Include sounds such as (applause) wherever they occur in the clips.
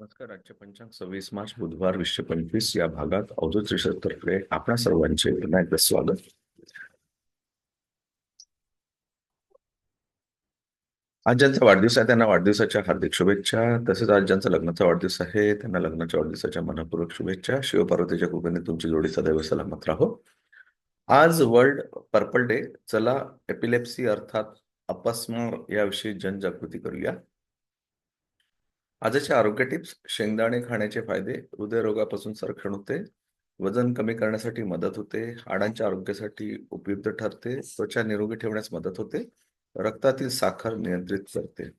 नमस्कार. आजचे पंचांग सव्वीस मार्च बुधवार वीसशे पंचवीस या भागात अवधूत तर्फे आपणा सर्वांचे पुन्हा एकदा स्वागत. आज ज्यांचा वाढदिवस आहे त्यांना वाढदिवसाच्या हार्दिक शुभेच्छा. तसेच आज ज्यांचा लग्नाचा वाढदिवस आहे त्यांना लग्नाच्या वाढदिवसाच्या मनपूर्वक शुभेच्छा. शिवपार्वतीच्या कृपेने तुमची जोडी सदैव सलामत राहो. आज वर्ल्ड पर्पल डे चला एपिलेप्सी अर्थात अपस्मार याविषयी जनजागृती करूया. आजचे आरोग्य टिप्स शेंगदाणे खाण्याचे फायदे हृदयरोगापासून संरक्षण होते वजन कमी करण्यासाठी मदत होते हाडांच्या आरोग्यासाठी उपयुक्त ठरते त्वचा निरोगी ठेवण्यास मदत होते रक्तातील साखर नियंत्रित करते.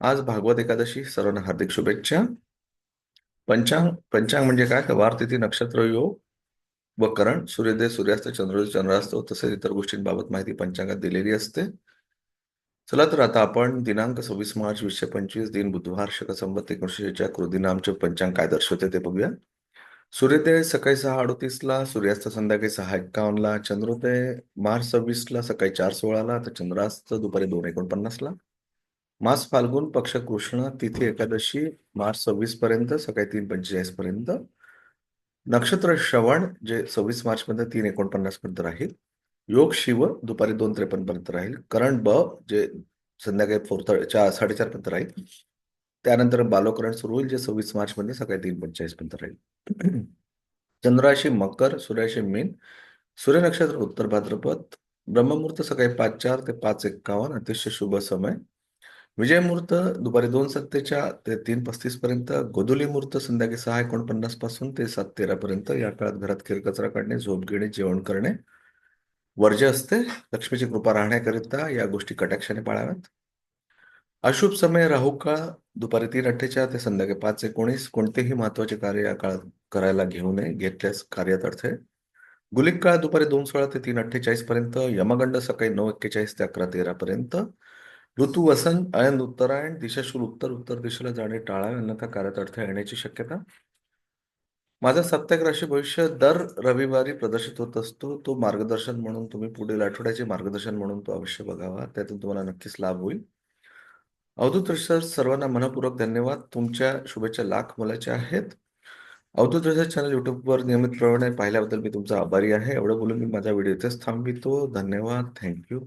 आज भागवत एकादशी सर्वांना हार्दिक शुभेच्छा. पंचांग पंचांग म्हणजे काय? वार तिथी नक्षत्र योग व करण सूर्योदय सूर्यास्त चंद्रोदय चंद्रास्त तसेच इतर गोष्टींबाबत माहिती पंचांगात दिलेली असते. चला तर आता आपण दिनांक सव्वीस मार्च वीसशे पंचवीस दिन बुधवार शक संबत एकोणीसशेच्या कृदिनामचे पंचांग काय दर्शवते ते बघूया. सूर्योदय सकाळी सहा अडतीसला सूर्यास्त संध्याकाळी सहा एक्कावन्नला चंद्रोदय मार्च सव्वीसला सकाळी चार सोळाला तर चंद्रास्त दुपारी दोन एकोणपन्नासला. मास फाल्गुन पक्ष कृष्ण तिथी एकादशी मार्च सव्वीस पर्यंत सकाळी तीन पंचेचाळीस पर्यंत. नक्षत्र श्रवण जे सव्वीस मार्च पर्यंत तीन एकोणपन्नास पर्यंत राहील. योग शिव दुपारी दोन त्रेपन्न पर्यंत राहील. करण ब जे संध्याकाळी फोर चार साडेचार पर्यंत राहील. त्यानंतर बालोकरण सुरू होईल जे सव्वीस मार्च मध्ये सकाळी तीन पंचेचाळीस पर्यंत राहील. (clears throat) चंद्राशी मकर सूर्याशी मीन सूर्य नक्षत्र उत्तर भाद्रपद ब्रह्ममुहूर्त सकाळी पाच चार ते पाच एक्कावन्न अतिशय शुभ समय. विजय मुहूर्त दुपारी दोन सत्तेच्या ते तीन पस्तीस पर्यंत गोधुली मुहूर्त संध्याकाळी सहा एकोणपन्नासपासून ते सात तेरा पर्यंत या काळात घरात किरकचरा काढणे झोप घेणे जेवण करणे वर्ज्य असते. लक्ष्मीची कृपा राहण्याकरिता या गोष्टी कटाक्षाने पाळाव्यात. अशुभ समय राहू काळ दुपारी तीन अठ्ठेच्या ते संध्याकाळी पाच एकोणीस. कोणतेही महत्त्वाचे कार्य या काळात करायला घेऊ नये घेतल्यास कार्यात अडथळे गुलिक काळ दुपारी दोन सोळा ते तीन अठ्ठेचाळीस पर्यंत यमगंड सकाळी नऊ एक्केचाळीस ते अकरा तेरा पर्यंत. ऋतू वसंत अयन उत्तरायण दिशाशूल उत्तर उत्तर दिशेला जाणे टाळावे अन्यथा कार्यात अडथळे येण्याची शक्यता. माझा सत्याक राशी भविष्य दर रविवारी प्रदर्शित होत असतो. तो मार्गदर्शन म्हणून तुम्ही पुढील आठवड्याचे मार्गदर्शन म्हणून तो अवश्य बघावा. त्यातून तुम्हाला नक्कीच लाभ होईल. अवधूत सर सर्वांना मनपूर्वक धन्यवाद. तुमच्या शुभेच्छा लाख मोलाच्या आहेत. अवधूत रिसर्च चॅनल युट्यूबवर नियमितप्रमाणे पाहिल्याबद्दल मी तुमचा आभारी आहे. एवढं बोलून मी माझा व्हिडिओ इथेच थांबवितो. धन्यवाद. थँक्यू